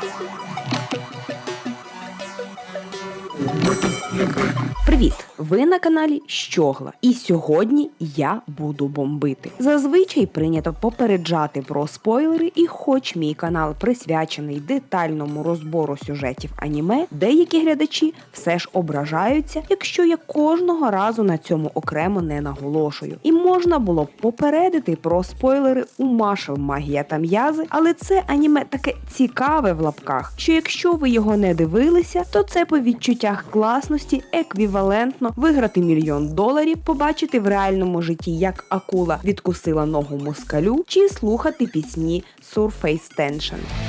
Thank you. Привіт! Ви на каналі Щогла, і сьогодні я буду бомбити. Зазвичай прийнято попереджати про спойлери, і хоч мій канал присвячений детальному розбору сюжетів аніме, деякі глядачі все ж ображаються, якщо я кожного разу на цьому окремо не наголошую. І можна було б попередити про спойлери у Машел Магія та м'язи, але це аніме таке цікаве в лапках, що якщо ви його не дивилися, то це по відчуттях класності еквівалентно виграти мільйон доларів, побачити в реальному житті, як акула відкусила ногу москалю, чи слухати пісні Surface Tension.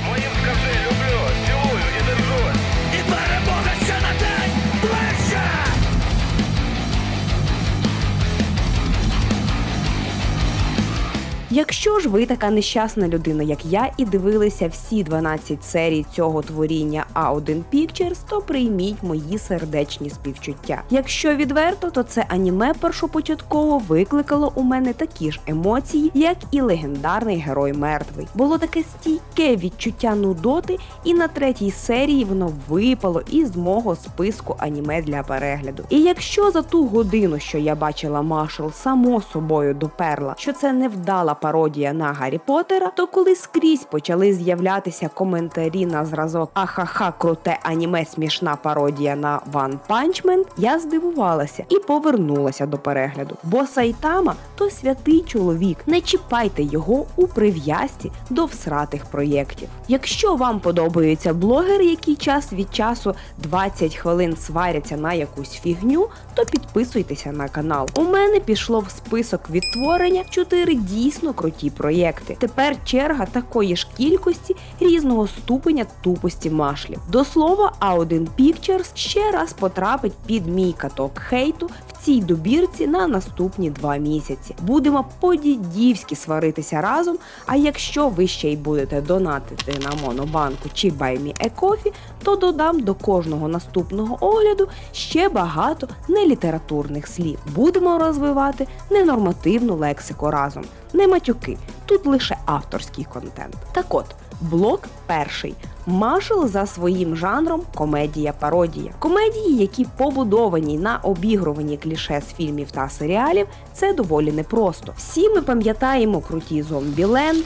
Якщо ж ви така нещасна людина, як я, і дивилися всі 12 серій цього творіння A1 Pictures, то прийміть мої сердечні співчуття. Якщо відверто, то це аніме першопочатково викликало у мене такі ж емоції, як і легендарний герой мертвий. Було таке стійке відчуття нудоти, і на третій серії воно випало із мого списку аніме для перегляду. І якщо за ту годину, що я бачила Машел, само собою доперла, що це невдала пародія на Гаррі Поттера, то коли скрізь почали з'являтися коментарі на зразок Ахаха, круте аніме, смішна пародія на Punch Man, я здивувалася і повернулася до перегляду. Бо Сайтама то святий чоловік. Не чіпайте його у прив'язці до всратих проєктів. Якщо вам подобаються блогери, які час від часу 20 хвилин сваряться на якусь фігню, то підписуйтеся на канал. У мене пішло в список відтворення 4 дійсно круті проєкти. Тепер черга такої ж кількості різного ступеня тупості машлів. До слова, A1 Pictures ще раз потрапить під мій каток хейту в цій добірці на наступні два місяці. Будемо по-дідівськи сваритися разом. А якщо ви ще й будете донатити на Монобанку чи BuyMeACoffee, то додам до кожного наступного огляду ще багато нелітературних слів. Будемо розвивати ненормативну лексику разом. Не матюки, тут лише авторський контент. Так от, блок перший. Машел за своїм жанром комедія-пародія. Комедії, які побудовані на обігруванні кліше з фільмів та серіалів, це доволі непросто. Всі ми пам'ятаємо круті зомбіленд,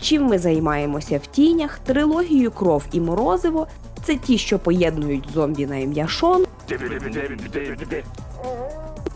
чим ми займаємося в тінях, трилогію Кров і Морозиво. Це ті, що поєднують зомбі на ім'я Шон,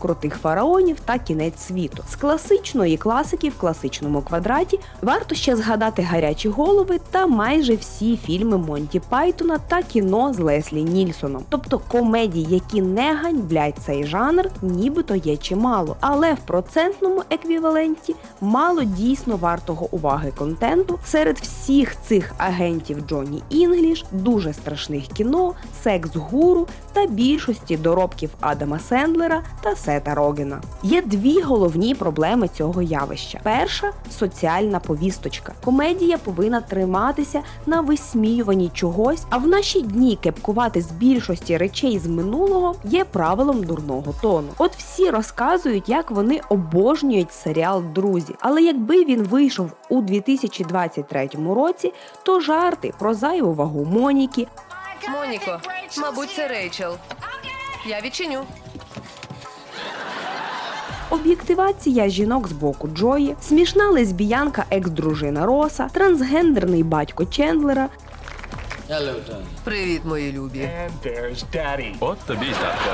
крутих фараонів та кінець світу. З класичної класики в класичному квадраті варто ще згадати гарячі голови та майже всі фільми Монті Пайтона та кіно з Леслі Нільсоном. Тобто комедії, які не ганьблять цей жанр, нібито є чимало. Але в процентному еквіваленті мало дійсно вартого уваги контенту. Серед всіх цих агентів Джонні Інгліш, дуже страшних кіно, секс гуру та більшості доробків Адама Сендлера та Сета Рогена. Є дві головні проблеми цього явища. Перша соціальна повісточка. Комедія повинна триматися на висміюванні чогось, а в наші дні кепкувати з більшості речей з минулого є правилом дурного тону. От всі розказують, як вони обожнюють серіал Друзі. Але якби він вийшов у 2023 році, то жарти про зайву вагу Моніки, Моніко, мабуть, це Рейчел. Я відчиню. об'єктивація жінок з боку Джої, смішна лесбіянка екс-дружина Роса, трансгендерний батько Чендлера, Hello. Привіт, мої любі. От тобі й татко.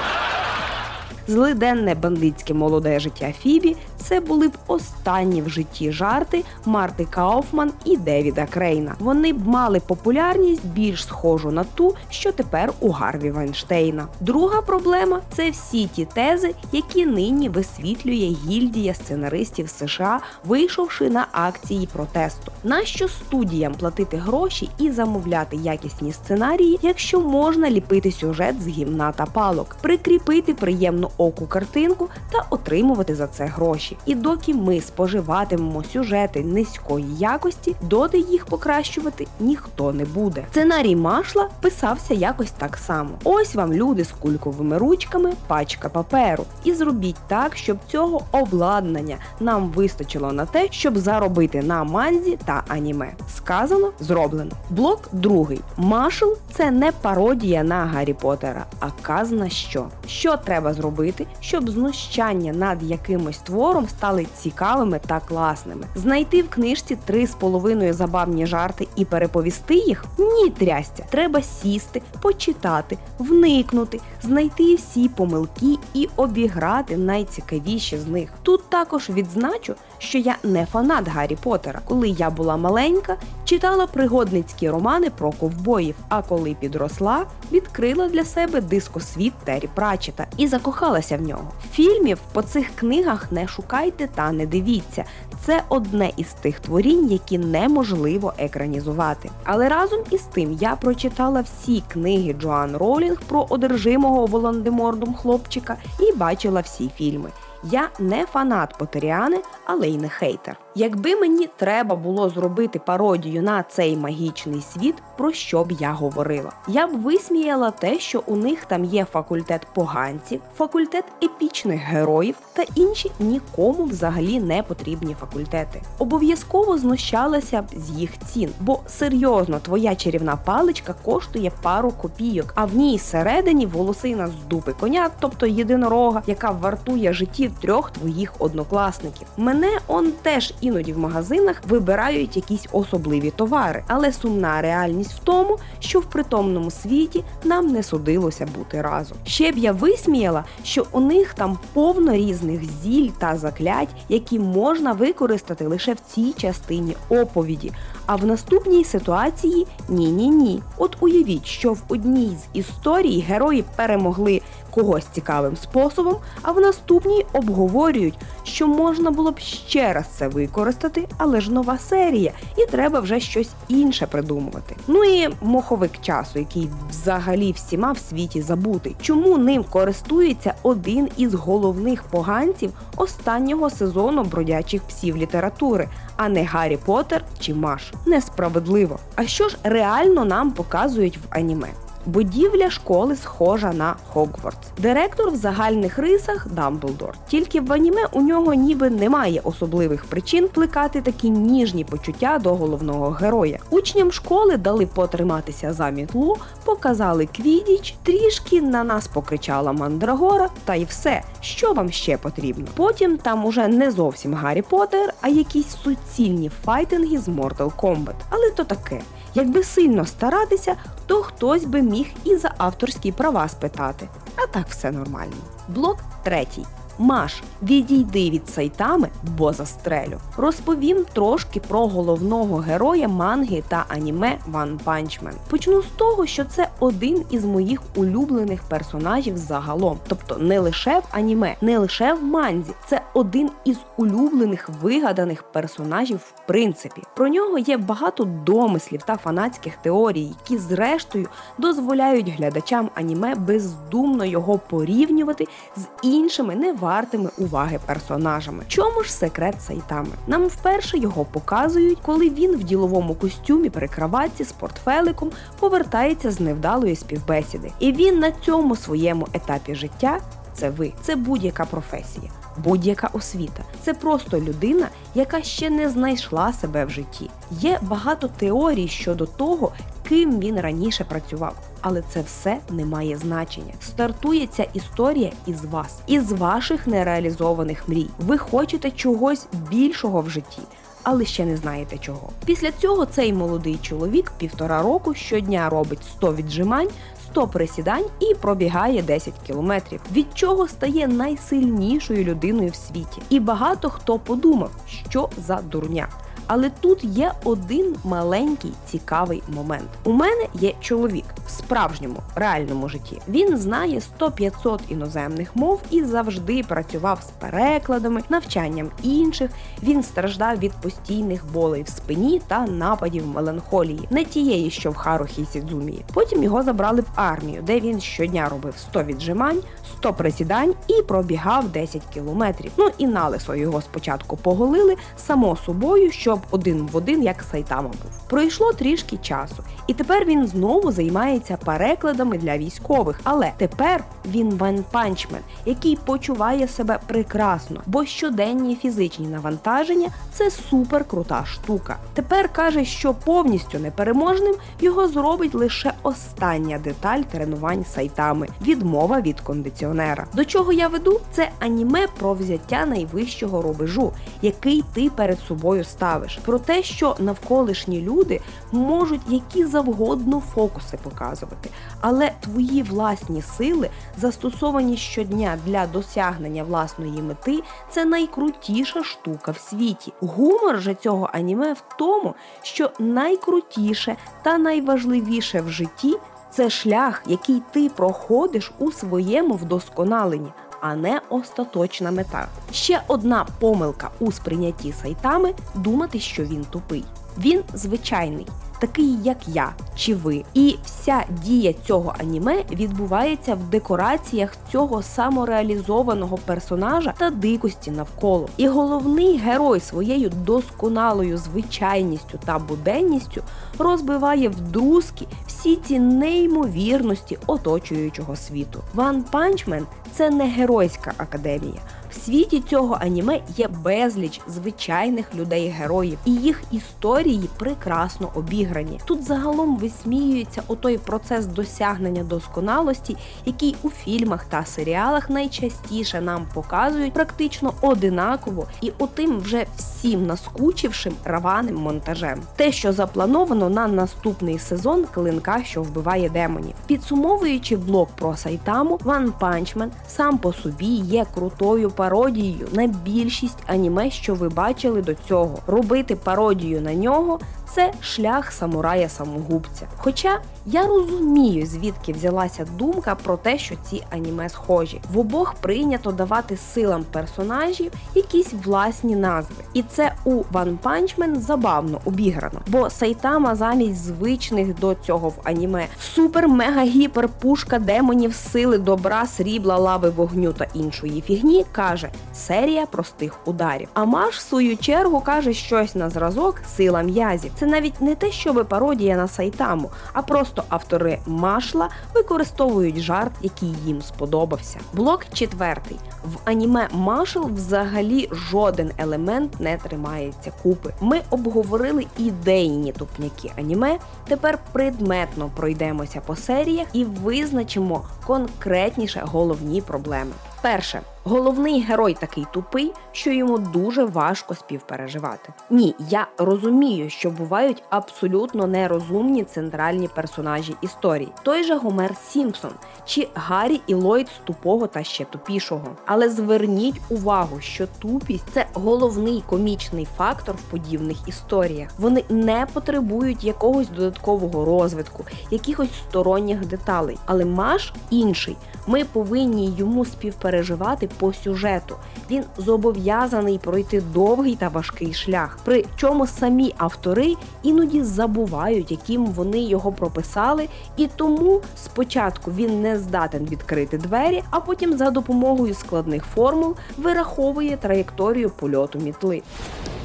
злиденне бандитське молоде життя Фібі це були б останні в житті жарти Марти Кауфман і Девіда Крейна. Вони б мали популярність більш схожу на ту, що тепер у Гарві Вайнштейна. Друга проблема це всі ті тези, які нині висвітлює гільдія сценаристів США, вийшовши на акції протесту. Нащо студіям платити гроші і замовляти якісні сценарії, якщо можна ліпити сюжет з гімна та палок, прикріпити приємну оку картинку та отримувати за це гроші. Гроші. І доки ми споживатимемо сюжети низької якості, доти їх покращувати ніхто не буде. Сценарій Машла писався якось так само. Ось вам люди з кульковими ручками, пачка паперу. І зробіть так, щоб цього обладнання нам вистачило на те, щоб заробити на манзі та аніме. Сказано, зроблено. Блок другий. Машл це не пародія на Гаррі Поттера, а казна що. Що треба зробити, щоб знущання над якимось твором стали цікавими та класними. Знайти в книжці три з половиною забавні жарти і переповісти їх? Ні, трястя. Треба сісти, почитати, вникнути, знайти всі помилки і обіграти найцікавіші з них. Тут також відзначу, що я не фанат Гаррі Поттера. Коли я була маленька, читала пригодницькі романи про ковбоїв, а коли підросла, відкрила для себе дискосвіт Террі Пратчета і закохалася в нього. Фільмів по цих книгах не шукайте та не дивіться. Це одне із тих творінь, які неможливо екранізувати. Але разом із тим я прочитала всі книги Джоан Ролінг про одержимого Волан-де-Мордом хлопчика і бачила всі фільми. Я не фанат Потеріани, але й не хейтер. Якби мені треба було зробити пародію на цей магічний світ, про що б я говорила? Я б висміяла те, що у них там є факультет поганців, факультет епічних героїв та інші нікому взагалі не потрібні факультети. Обов'язково знущалася б з їх цін, бо серйозно твоя чарівна паличка коштує пару копійок, а в ній всередині волосина з дупи коня, тобто єдинорога, яка вартує життів трьох твоїх однокласників. Мене он теж іноді в магазинах вибирають якісь особливі товари, але сумна реальність в тому, що в притомному світі нам не судилося бути разом. Ще б я висміяла, що у них там повно різних зіль та заклять, які можна використати лише в цій частині оповіді. А в наступній ситуації ні, ні, ні. От уявіть, що в одній з історій герої перемогли когось цікавим способом, а в наступній обговорюють, що можна було б ще раз це використати, але ж нова серія, і треба вже щось інше придумувати. Ну і моховик часу, який взагалі всіма в світі забутий. Чому ним користується один із головних поганців останнього сезону бродячих псів літератури, а не Гаррі Поттер чи Маш? Несправедливо. А що ж реально нам показують в аніме? Будівля школи схожа на Хогвартс. Директор в загальних рисах Дамблдор. Тільки в аніме у нього ніби немає особливих причин плекати такі ніжні почуття до головного героя. Учням школи дали потриматися за мітлу, показали квідіч, трішки на нас покричала мандрагора, та й все, що вам ще потрібно. Потім там уже не зовсім Гаррі Поттер, а якісь суцільні файтинги з Mortal Kombat. Але то таке. Якби сильно старатися, то хтось би міг і за авторські права спитати. А так все нормально. Блок третій. Маш, відійди від сайтами, бо застрелю. Розповім трошки про головного героя манги та аніме One Punch Man. Почну з того, що це один із моїх улюблених персонажів загалом, тобто не лише в аніме, не лише в манзі. Це один із улюблених вигаданих персонажів в принципі. Про нього є багато домислів та фанатських теорій, які зрештою дозволяють глядачам аніме бездумно його порівнювати з іншими невартими уваги персонажами. Чому ж секрет Сайтами? Нам вперше його показують, коли він в діловому костюмі при краватці з портфеликом повертається з невдалої співбесіди. І він на цьому своєму етапі життя це ви, це будь-яка професія. Будь-яка освіта це просто людина, яка ще не знайшла себе в житті. Є багато теорій щодо того, ким він раніше працював, але це все не має значення. Стартує ця історія із вас, із ваших нереалізованих мрій. Ви хочете чогось більшого в житті. Але ще не знаєте чого. Після цього цей молодий чоловік півтора року щодня робить 100 віджимань, 100 присідань і пробігає 10 кілометрів, від чого стає найсильнішою людиною в світі. І багато хто подумав, що за дурня. Але тут є один маленький цікавий момент. У мене є чоловік в справжньому реальному житті. Він знає 100-500 іноземних мов і завжди працював з перекладами, навчанням інших. Він страждав від постійних болей в спині та нападів меланхолії, не тієї, що в Харухі Сідзумії. Потім його забрали в армію, де він щодня робив 100 віджимань, 100 присідань і пробігав 10 кілометрів. Ну і налисо його спочатку поголили само собою, щоб один в один, як Сайтама був. Пройшло трішки часу, і тепер він знову займається перекладами для військових. Але тепер він ванпанчмен, який почуває себе прекрасно, бо щоденні фізичні навантаження це супер крута штука. Тепер каже, що повністю непереможним його зробить лише остання деталь тренувань сайтами відмова від кондиціонера. До чого я веду? Це аніме про взяття найвищого рубежу, який ти перед собою ставиш. Про те, що навколишні люди можуть які завгодно фокуси показувати, але твої власні сили, застосовані щодня для досягнення власної мети, це найкрутіша штука в світі. Гумор же цього аніме в тому, що найкрутіше та найважливіше в житті це шлях, який ти проходиш у своєму вдосконаленні. А не остаточна мета. Ще одна помилка у сприйнятті сайтами думати, що він тупий. Він звичайний, такий як я чи ви. І вся дія цього аніме відбувається в декораціях цього самореалізованого персонажа та дикості навколо. І головний герой своєю досконалою звичайністю та буденністю розбиває вдрузки всі ці неймовірності оточуючого світу. Ван Панчмен це не геройська академія. В світі цього аніме є безліч звичайних людей-героїв, і їх історії прекрасно обіграні. Тут загалом висміюється отой процес досягнення досконалості, який у фільмах та серіалах найчастіше нам показують практично одинаково і отим вже всім наскучившим раваним монтажем. Те, що заплановано на наступний сезон клинка, що вбиває демонів. Підсумовуючи блог про Сайтаму, Ван Панчмен сам по собі є крутою пародією на більшість аніме, що ви бачили до цього. Робити пародію на нього це шлях самурая самогубця. Хоча я розумію, звідки взялася думка про те, що ці аніме схожі. В обох прийнято давати силам персонажів якісь власні назви. І це у One Punch Man забавно обіграно, бо Сайтама замість звичних до цього в аніме супер мега гіпер пушка демонів сили добра, срібла, лави, вогню та іншої фігні каже серія простих ударів. А Маш в свою чергу каже щось на зразок сила м'язів. Це навіть не те, щоби пародія на Сайтаму, а просто автори Машла використовують жарт, який їм сподобався. Блок четвертий. В аніме Машл взагалі жоден елемент не тримається купи. Ми обговорили ідейні тупняки аніме. Тепер предметно пройдемося по серіях і визначимо конкретніше головні проблеми. Перше, головний герой такий тупий, що йому дуже важко співпереживати. Ні, я розумію, що бувають абсолютно нерозумні центральні персонажі історії. Той же Гомер Сімпсон чи Гаррі і Ллойд з тупого та ще тупішого. Але зверніть увагу, що тупість це головний комічний фактор в подібних історіях. Вони не потребують якогось додаткового розвитку, якихось сторонніх деталей. Але Маш інший. Ми повинні йому співпереживати по сюжету. Він зобов'язаний пройти довгий та важкий шлях. При чому самі автори іноді забувають, яким вони його прописали, і тому спочатку він не здатен відкрити двері, а потім за допомогою складних формул вираховує траєкторію польоту мітли.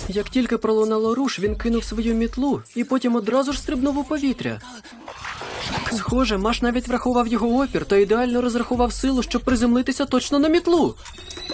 Як тільки пролунало руш, він кинув свою мітлу і потім одразу ж стрибнув у повітря. Схоже, Маш навіть врахував його опір та ідеально розрахував силу, щоб приземлитися точно на мітлу.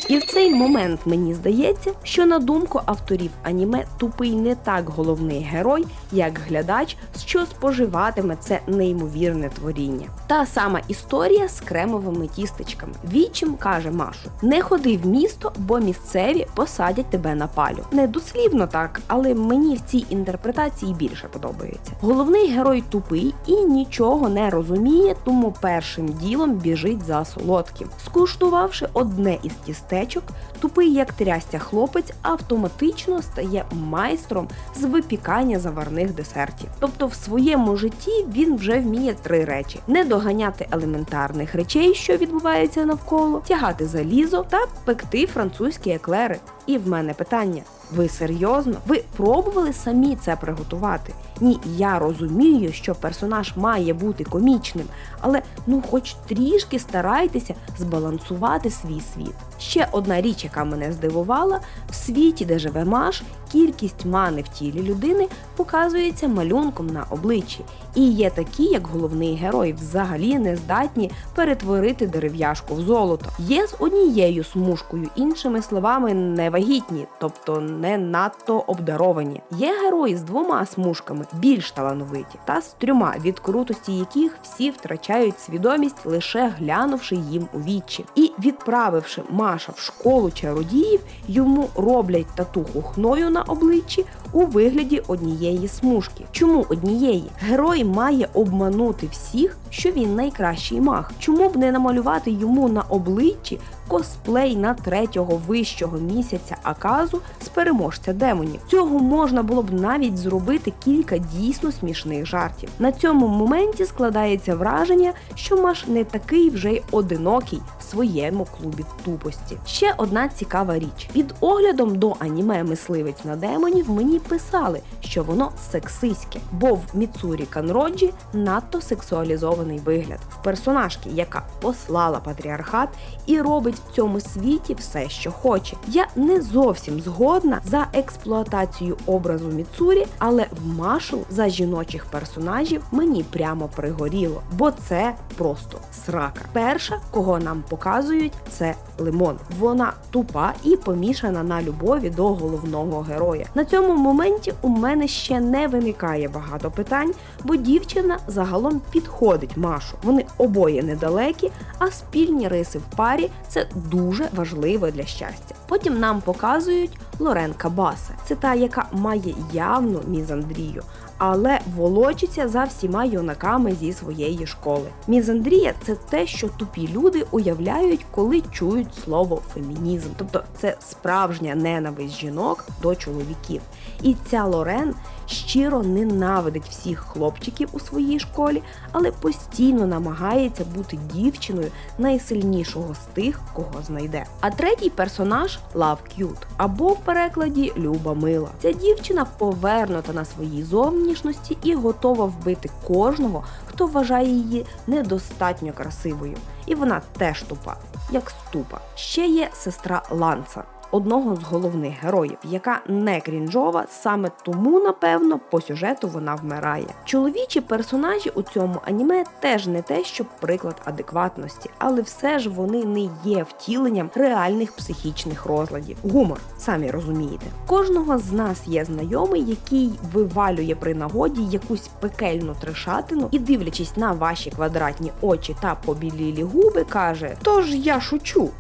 І в цей момент мені здається, що на думку авторів аніме тупий не так головний герой, як глядач, що споживатиме це неймовірне творіння. Та сама історія з кремовими тістечками. Вічим каже Машу: не ходи в місто, бо місцеві посадять тебе на палю. Не дослівно так, але мені в цій інтерпретації більше подобається. Головний герой тупий і нічого не розуміє, тому першим ділом біжить за солодким. Скуштувавши одне із тістечок, тупий як трястя хлопець автоматично стає майстром з випікання заварних десертів. Тобто в своєму житті він вже вміє три речі: не доганяти елементарних речей, що відбуваються навколо, тягати залізо та пекти французькі еклери. І в мене питання: ви серйозно? Ви пробували самі це приготувати? Ні, я розумію, що персонаж має бути комічним, але ну хоч трішки старайтеся збалансувати свій світ. Ще одна річ, яка мене здивувала, в світі, де живе Маш, кількість мани в тілі людини показується малюнком на обличчі. І є такі, як головний герой, взагалі не здатні перетворити дерев'яшку в золото. Є з однією смужкою, іншими словами, невагітні, тобто не надто обдаровані. Є герої з двома смужками, більш талановиті, та з трьома, від крутості яких всі втрачають свідомість, лише глянувши їм у вічі. І відправивши Маша в школу чародіїв, йому роблять татуху хною на обличчі у вигляді однієї смужки. Чому однієї? Герой має обманути всіх, що він найкращий маг. Чому б не намалювати йому на обличчі косплей на третього вищого місяця Аказу з переможця демонів? Цього можна було б навіть зробити кілька дійсно смішних жартів. На цьому моменті складається враження, що Маш не такий вже й одинокий своєму клубі тупості. Ще одна цікава річ: під оглядом до аніме Мисливець на демонів мені писали, що воно сексистське, бо в Міцурі Канроджі надто сексуалізований вигляд в персонажки, яка послала патріархат і робить в цьому світі все, що хоче. Я не зовсім згодна за експлуатацію образу Міцурі, але в Машу за жіночих персонажів мені прямо пригоріло, бо це просто срака. Перша, кого нам показують, це Лимон. Вона тупа і помішана на любові до головного героя. На цьому моменті у мене ще не виникає багато питань, бо дівчина загалом підходить Машу. Вони обоє недалекі, а спільні риси в парі це дуже важливо для щастя. Потім нам показують Лорен Кабаса. Це та, яка має явну мізандрію, але волочиться за всіма юнаками зі своєї школи. Мізандрія це те, що тупі люди уявляють, коли чують слово фемінізм. Тобто це справжня ненависть жінок до чоловіків. І ця Лорен щиро ненавидить всіх хлопчиків у своїй школі, але постійно намагається бути дівчиною найсильнішого з тих, кого знайде. А третій персонаж Love Cute, або в перекладі Люба Мила. Ця дівчина повернута на своїй зовнішності і готова вбити кожного, хто вважає її недостатньо красивою. І вона теж тупа, як ступа. Ще є сестра Ланса. Одного з головних героїв, яка не крінжова, саме тому, напевно, по сюжету вона вмирає. Чоловічі персонажі у цьому аніме теж не те, що приклад адекватності, але все ж вони не є втіленням реальних психічних розладів. Гумор, самі розумієте. Кожного з нас є знайомий, який вивалює при нагоді якусь пекельну трешатину і, дивлячись на ваші квадратні очі та побілілі губи, каже: Тож я шучу.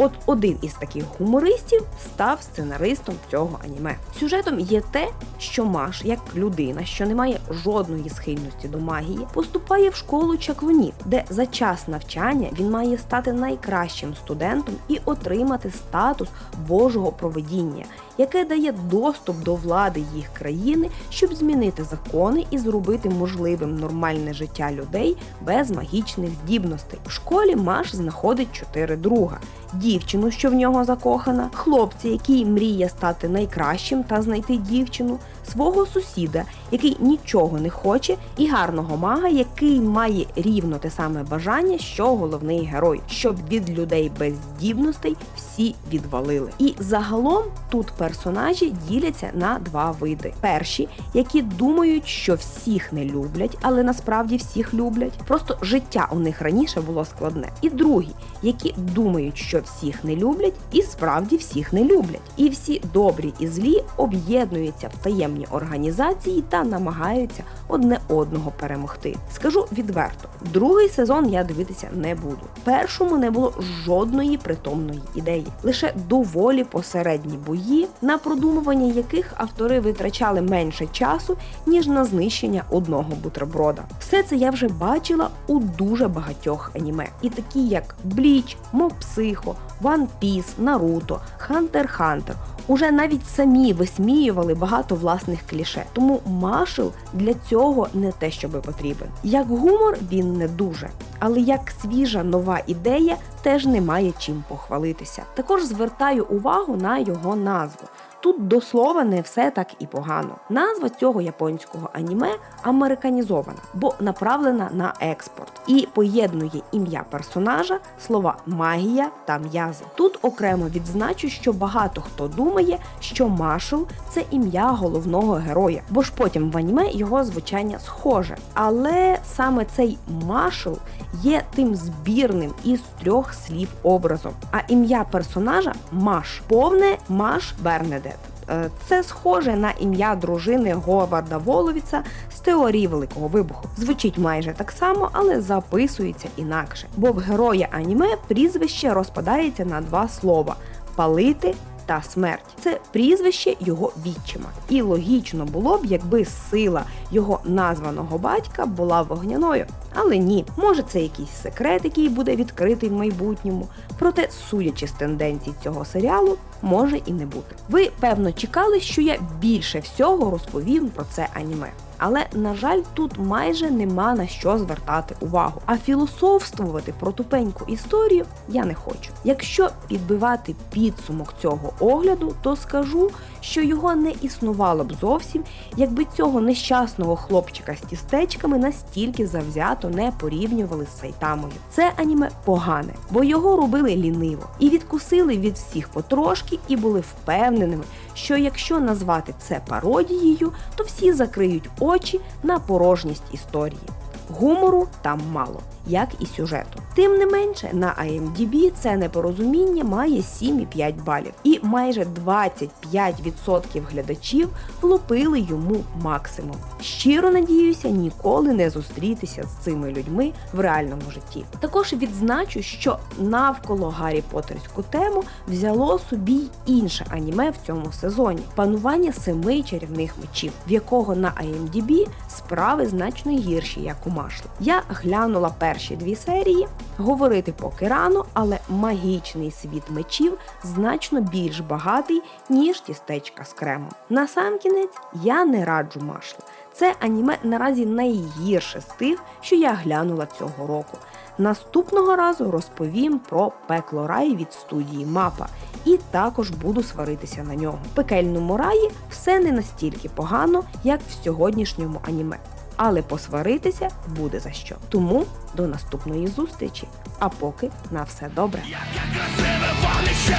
От один із таких гумористів став сценаристом цього аніме. Сюжетом є те, що Маш, як людина, що не має жодної схильності до магії, поступає в школу чаклунів, де за час навчання він має стати найкращим студентом і отримати статус Божого проведіння, яке дає доступ до влади їх країни, щоб змінити закони і зробити можливим нормальне життя людей без магічних здібностей. У школі Маш знаходить чотири друга. Дівчину, що в нього закохана, хлопця, який мріє стати найкращим та знайти дівчину, свого сусіда, який нічого не хоче, і гарного мага, який має рівно те саме бажання, що головний герой, щоб від людей без здібностей всі відвалили. І загалом тут персонажі діляться на два види: перші, які думають, що всіх не люблять, але насправді всіх люблять. Просто життя у них раніше було складне. І другі, які думають, що всіх не люблять, і справді всіх не люблять. І всі добрі і злі об'єднуються в таємній анонімні організації та намагаються одне одного перемогти. Скажу відверто, другий сезон я дивитися не буду. Першому не було жодної притомної ідеї, лише доволі посередні бої, на продумування яких автори витрачали менше часу ніж на знищення одного бутерброда. Все це я вже бачила у дуже багатьох аніме, і такі як Бліч, Моб Психо, One Piece, Наруто, Хантер Хантер. Уже навіть самі висміювали багато власних кліше, тому Машел для цього не те, що би потрібен. Як гумор він не дуже, але як свіжа нова ідея теж немає чим похвалитися. Також звертаю увагу на його назву. Тут до слова не все так і погано. Назва цього японського аніме американізована, бо направлена на експорт і поєднує ім'я персонажа, слова магія та м'язи. Тут окремо відзначу, що багато хто думає, що Машел це ім'я головного героя, бо ж потім в аніме його звучання схоже. Але саме цей Машел є тим збірним із трьох слів образом. А ім'я персонажа Маш, повне Маш Бернедет. Е, Це схоже на ім'я дружини Говарда Воловіца з теорії Великого Вибуху. Звучить майже так само, але записується інакше. Бо в героя аніме прізвище розпадається на два слова: палити та смерть. Це прізвище його відчима. І логічно було б, якби сила його названого батька була вогняною. Але ні, може це якийсь секрет, який буде відкритий в майбутньому. Проте, судячи з тенденцій цього серіалу, може і не бути. Ви певно чекали, що я більше всього розповім про це аніме. Але на жаль, тут майже нема на що звертати увагу. А філософствувати про тупеньку історію я не хочу. Якщо підбивати підсумок цього огляду, то скажу, що його не існувало б зовсім, якби цього нещасного хлопчика з тістечками настільки завзято не порівнювали з Сайтамою. Це аніме погане, бо його робили ліниво і відкусили від всіх потрошки, і були впевненими, що якщо назвати це пародією, то всі закриють очі на порожність історії. Гумору там мало, як і сюжету. Тим не менше, на IMDb це непорозуміння має 7,5 балів, і майже 25% глядачів влупили йому максимум. Щиро надіюся ніколи не зустрітися з цими людьми в реальному житті. Також відзначу, що навколо Гаррі Поттерську тему взяло собі інше аніме в цьому сезоні панування семи чарівних мечів, в якого на IMDb справи значно гірші, як у Машлі. Я глянула перші дві серії. Говорити поки рано, але магічний світ мечів значно більш багатий, ніж тістечка з кремом. Насамкінець я не раджу машлу. Це аніме наразі найгірше з тих, що я глянула цього року. Наступного разу розповім про пекло рай від студії Мапа і також буду сваритися на нього. В пекельному раї все не настільки погано, як в сьогоднішньому аніме. Але посваритися буде за що. Тому до наступної зустрічі. А поки на все добре. Яке красиве вогнище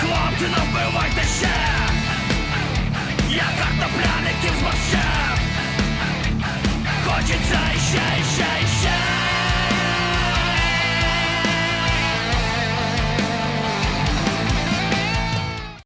Хлопці, набивайте ще Я картопляників з борщем Хочеться іще, іще, іще